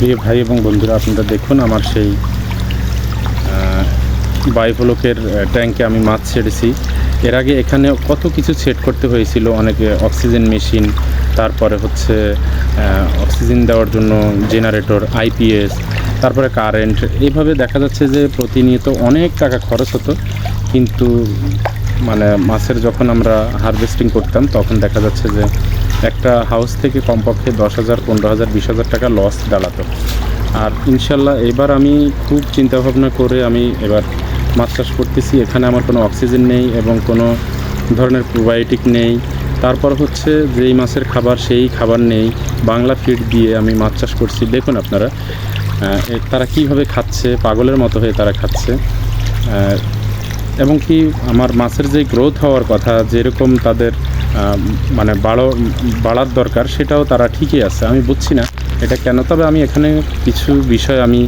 প্রিয় ভাই এবং বন্ধুরা, আপনারা দেখুন আমার সেই বায়োফ্লোকের ট্যাঙ্কে আমি মাছ ছেড়েছি। এর আগে এখানে কত কিছু সেট করতে হয়েছিল, অনেকে অক্সিজেন মেশিন, তারপরে হচ্ছে অক্সিজেন দেওয়ার জন্য জেনারেটর আইপিএস তারপরে কারেন্ট। এইভাবে দেখা যাচ্ছে যে প্রতিনিয়ত অনেক টাকা খরচ হতো, কিন্তু মানে মাছের যখন আমরা হারভেস্টিং করতাম, তখন দেখা যাচ্ছে যে একটা হাউস থেকে কমপক্ষে দশ হাজার, পনেরো হাজার, বিশ হাজার টাকা লস দাঁড়াতো। আর ইনশাল্লাহ এবার আমি খুব চিন্তা ভাবনা করে আমি এবার মাছ চাষ করতেছি। এখানে আমার কোনো অক্সিজেন নেই এবং কোনো ধরনের প্রোবায়োটিক নেই। তারপর হচ্ছে যেই মাছের খাবার, সেই খাবার নেই। বাংলা ফিড দিয়ে আমি মাছ চাষ করছি। দেখুন আপনারা তারা কীভাবে খাচ্ছে, পাগলের মতো হয়ে তারা খাচ্ছে। এবং কি আমার মাছের যে গ্রোথ হওয়ার কথা, যেরকম তাদের মানে বাড়ো, বাড়ার দরকার, সেটাও তারা ঠিকই আছে, আমি বুঝছি না এটা কেন। তবে আমি এখানে কিছু বিষয় আমি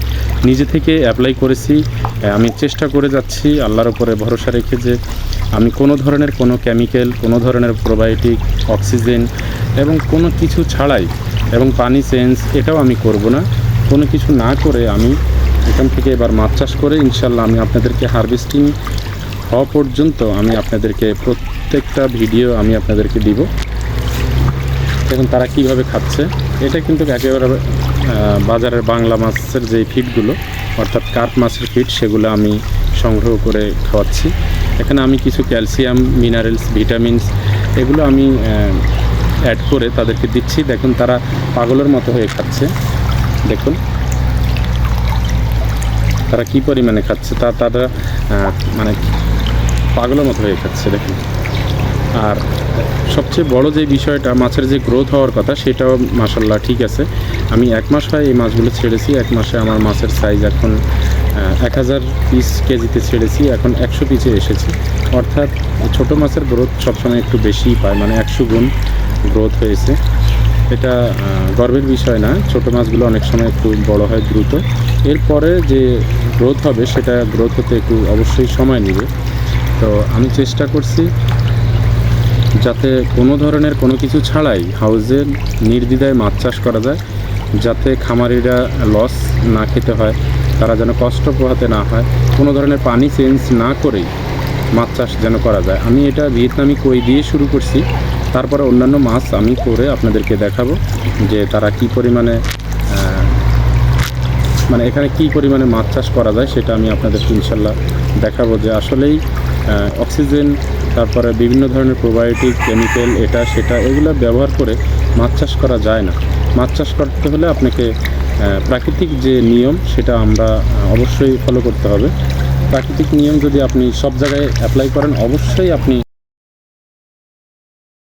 নিজে থেকে অ্যাপ্লাই করেছি আমি চেষ্টা করে যাচ্ছি আল্লাহর উপরে ভরসা রেখে যে আমি কোনো ধরনের কোনো কেমিক্যাল কোনো ধরনের প্রোবায়োটিক অক্সিজেন এবং কোনো কিছু ছাড়াই এবং পানি চেঞ্জ এটাও আমি করব না। কোনো কিছু না করে আমি এখান থেকে এবার মাছ চাষ করে ইনশাল্লাহ আমি আপনাদেরকে হারভেস্টিং হওয়া পর্যন্ত আমি আপনাদেরকে প্রত্যেকটা ভিডিও আমি আপনাদেরকে দিব। দেখুন তারা কীভাবে খাচ্ছে। এটা কিন্তু একেবারে বাজারের বাংলা মাছের যে ফিডগুলো অর্থাৎ কার্প মাছের ফিড সেগুলো আমি সংগ্রহ করে খাওয়াচ্ছি। এখানে আমি কিছু ক্যালসিয়াম, মিনারেলস, ভিটামিনস, এগুলো আমি অ্যাড করে তাদেরকে দিচ্ছি। দেখুন তারা পাগলের মতো হয়ে খাচ্ছে। দেখুন। তারা কি পরিমাণে খাচ্ছে তা তারা মানে পাগলের মতো হয়ে খাচ্ছে, দেখুন। আর সবচেয়ে বড় যে বিষয়টা, মাছের যে গ্রোথ হওয়ার কথা, সেটাও মাসাল্লাহ ঠিক আছে। আমি এক মাস হয় এই মাছগুলো ছেড়েছি, এক মাসে আমার মাছের সাইজ এখন এক হাজার পিস কেজিতে ছেড়েছি, এখন একশো পিসে এসেছি। অর্থাৎ ছোট মাছের গ্রোথ সবসময় একটু বেশিই পায় মানে একশো গুণ গ্রোথ হয়েছে। এটা গর্বের বিষয় না, ছোট মাছগুলো অনেক সময় একটু বড় হয় দ্রুত। এরপরে যে গ্রোথ হবে, সেটা গ্রোথ হতে একটু অবশ্যই সময় নেবে। তো আমি চেষ্টা করছি যাতে কোনো ধরনের কোনো কিছু ছাড়াই হাউজে নির্দ্বিধায় মাছ চাষ করা যায়, যাতে খামারিরা লস না খেতে হয়, তারা যেন কষ্ট পোহাতে না হয়, কোনো ধরনের পানি চেঞ্জ না করেই মাছ চাষ যেন করা যায়। আমি এটা ভিয়েতনামি কই দিয়ে শুরু করছি, তারপরে অন্যান্য মাছ আমি করে আপনাদেরকে দেখাবো যে তারা কি পরিমাণে মানে এখানে কি পরিমাণে মাছ চাষ করা যায়, সেটা আমি আপনাদেরকে ইনশাল্লাহ দেখাবো যে আসলেই অক্সিজেন তারপরে বিভিন্ন ধরনের প্রোবায়োটিক কেমিক্যাল এটা, সেটা, এগুলো ব্যবহার করে মাছ চাষ করা যায় না। মাছ চাষ করতে হলে আপনাকে প্রাকৃতিক যে নিয়ম, সেটা আমরা অবশ্যই ফলো করতে হবে। প্রাকৃতিক নিয়ম যদি আপনি সব জায়গায় অ্যাপ্লাই করেন, অবশ্যই আপনি